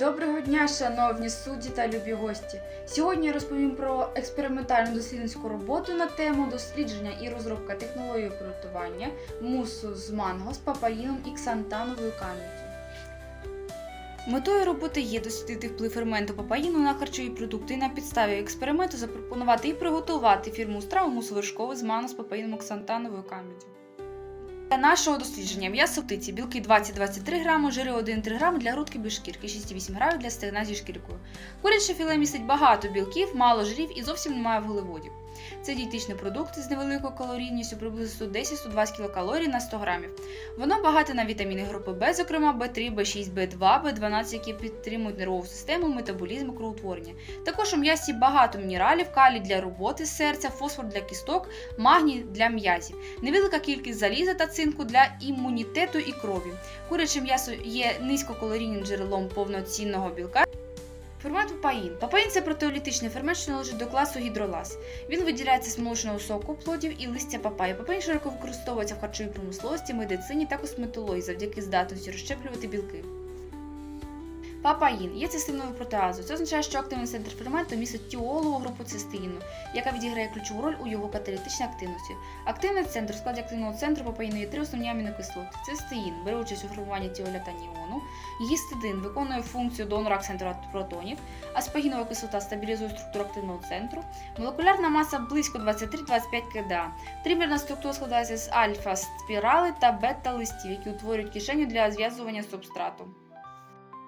Доброго дня, шановні судді та любі гості. Сьогодні я розповім про експериментальну дослідницьку роботу на тему дослідження і розробка технології приготування мусу з манго з папаїном і ксантановою кам'яттю. Метою роботи є дослідити вплив ферменту папаїну на харчові продукти і на підставі експерименту запропонувати і приготувати фірму страву мусовершкову з манго з папаїном і ксантановою кам'яттю. Для нашого дослідження м'ясо птиці, білки 20-23 грами, жири 1-3 грами для грудки без шкірки, 6-8 грамів для стегна зі шкіркою. Куряче філе містить багато білків, мало жирів і зовсім немає вуглеводів. Це дієтичний продукт з невеликою калорійністю приблизно 110-120 кілокалорій на 100 грамів. Воно багате на вітаміни групи В, зокрема В3, В6, В2, В12, які підтримують нервову систему, метаболізм і кровотворення. Також у м'ясі багато мінералів, калій для роботи серця, фосфор для кісток, магній для м'язів, невелика кількість заліза та цинку для імунітету і крові. Куряче м'ясо є низькокалорійним джерелом повноцінного білка. Фермент папаїн. Папаїн це протеолітичний фермент, що належить до класу гідролаз. Він виділяється з молочного соку, плодів і листя папаї. Папаїн широко використовується в харчовій промисловості, медицині та косметології завдяки здатності розщеплювати білки. Папаїн є цистиною протеазою. Це означає, що активний центр ферменту містить тіолову групу цистеїну, яка відіграє ключову роль у його каталітичній активності. Активний центр в складі активного центру папаїну є три основні амінокислоти. Цистеїн бере участь у формуванні тіоля та ніону, гістидин виконує функцію донора акцентру протонів, аспагінова кислота стабілізує структуру активного центру, молекулярна маса близько 23-25 кда. Трімерна структура складається з альфа-спірали та бета-листів, які утворюють кишеню для зв'язування субстрату.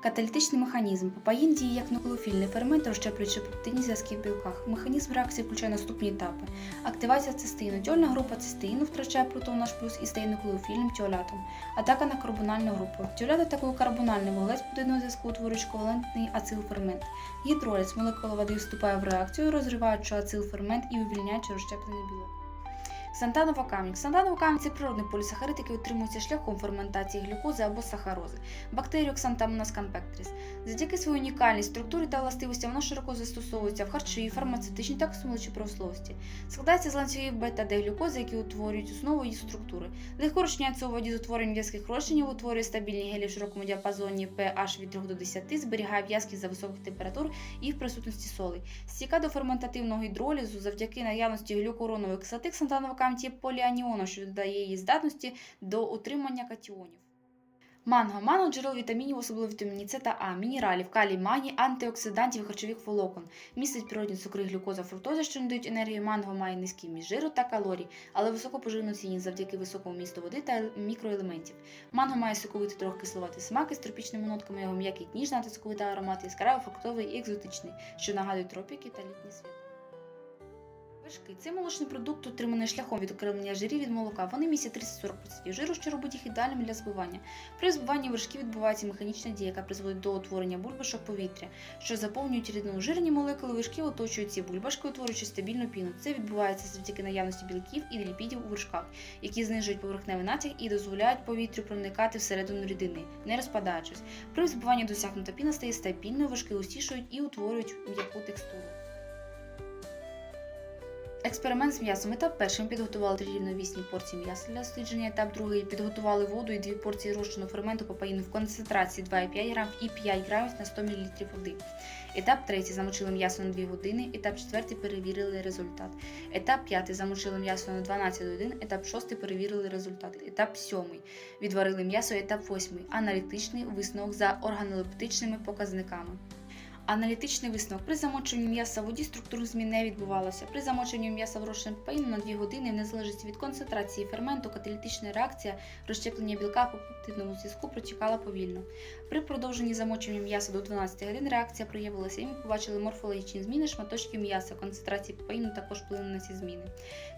Каталітичний механізм. Папаїн діє як нуклеофільний фермент, розщеплюючи пептидні зв'язки в білках. Механізм реакції включає наступні етапи. Активація цистеїну. Тіольна група цистеїну втрачає протон H+, і стає нуклеофільним тіолятом. Атака на карбональну групу. Тіолят атакує карбональний вуглець подібного зв'язку, утворюючи ковалентний ацилфермент. Гідроліз. Молекула води вступає в реакцію, розриваючи ацилфермент і вивільняючи розщеплений білок. Ксантанова камінь. Ксантанова камінь це природний полісахарид, який утримується шляхом ферментації глюкози або сахарози. Бактерію Xanthomonas convectris. Завдяки своїй унікальній структурі та властивості воно широко застосовується в харчовій, фармацевтичній та косметичній промисловості. Складається з ланцюгів бета-д-глюкози, які утворюють основу її структури. Легко розчиняється у воді з утворенням в'язких розчинів, утворює стабільні гелі в широкому діапазоні pH від 3 до 10, зберігає в'язкість за високих температур і в присутності солей. Стійка до ферментативного гідролізу завдяки наявності глюкуронової кислоти Ксантанова є поліаніоном, що додає її здатності до утримання катіонів. Манго. Манго – джерело вітамінів, особливо вітаміні С та А, мінералів, калій, магній, антиоксидантів і харчових волокон. Містить природні цукри, глюкоза, фруктоза, що надають енергію. Манго має низький міст жиру та калорій, але високо поживну цінність завдяки високому місту води та мікроелементів. Манго має соковитий трохи кисловатий смак із тропічними нотками, його м'який ніжний та соковитий аромат, яскравий, фруктовий і екзотичний, що нагадують тропіки та літній світ. Вершки це молочний продукт, утриманий шляхом відокремлення жирів від молока. Вони містять 30-40% жиру, що робить їх ідеальними для збивання. При збиванні вершків відбувається механічна дія, яка призводить до утворення бульбашок повітря, що заповнюють рідину жирні молекули вершків, оточують ці бульбашки, утворюючи стабільну піну. Це відбувається завдяки наявності білків і ліпідів у вершках, які знижують поверхневий натяг і дозволяють повітрю проникати всередину рідини, не розпадаючись. При збиванні досягнута піна стає стабільною, вершки густішують і утворюють м'яку текстуру. Експеримент з м'ясом. Етап перший ми підготували три рівновісні порції м'яса для дослідження. Етап другий підготували воду і дві порції розчину ферменту папаїну в концентрації 2,5 грам і 5 грамів на 100 мл води. Етап третій замочили м'ясо на 2 години. Етап четвертий перевірили результат. Етап п'ятий замочили м'ясо на 12 годин. Етап шостий перевірили результат. Етап сьомий відварили м'ясо. Етап восьмий аналітичний висновок за органолептичними показниками. Аналітичний висновок. При замоченні м'яса в воді структурних змін не відбувалося. При замоченні м'яса в розчині папаїну на 2 години, в незалежності від концентрації ферменту, каталітична реакція розщеплення білка по пептидному зв'язку протікала повільно. При продовженні замочення м'яса до 12 годин реакція проявилася, і ми побачили морфологічні зміни шматочків м'яса. Концентрації папаїну також вплинули на ці зміни.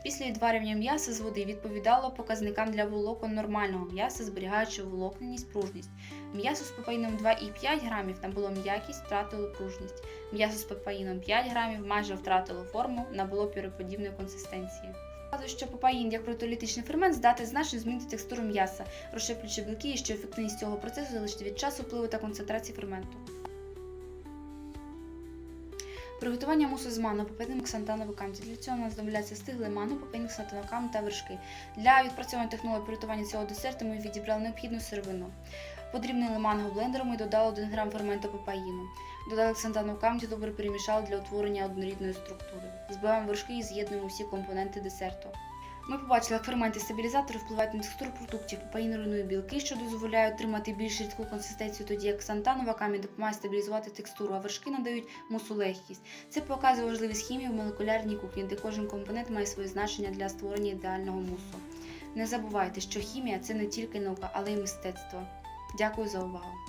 Після відварювання м'яса з води відповідало показникам для волокон нормального м'яса, зберігаючи волокненість, пружність. М'ясо з папаїном 2,5 грамів набуло м'якість, втратило пружність. М'ясо з папаїном 5 грамів майже втратило форму, набуло пюреподібної консистенції. Вказує, що папаїн як протеолітичний фермент здатний значно змінити текстуру м'яса, розщеплюючи білки, і що ефективність цього процесу залежить від часу впливу та концентрації ферменту. Приготування мусу з ману, папинним ксантановим камінь. Для цього у нас знадобляться стиглий ману, папинник ксантановий та вершки. Для відпрацьовування технології приготування цього десерту ми відібрали необхідну сировину. Подрібнили манго блендером і додали 1 грам ферменту папаїну. Додали ксантану в камінь добре перемішали для утворення однорідної структури. Збиваємо вершки і з'єднуємо всі компоненти десерту. Ми побачили, як ферменти стабілізатори впливають на текстуру продуктів. Папаїн руйнує білки, що дозволяє отримати більш рідку консистенцію, тоді як ксантанова камінь допомагає стабілізувати текстуру, а вершки надають мусу легкість. Це показує важливість хімії в молекулярній кухні, де кожен компонент має своє значення для створення ідеального мусу. Не забувайте, що хімія це не тільки наука, але й мистецтво. Дякую за увагу!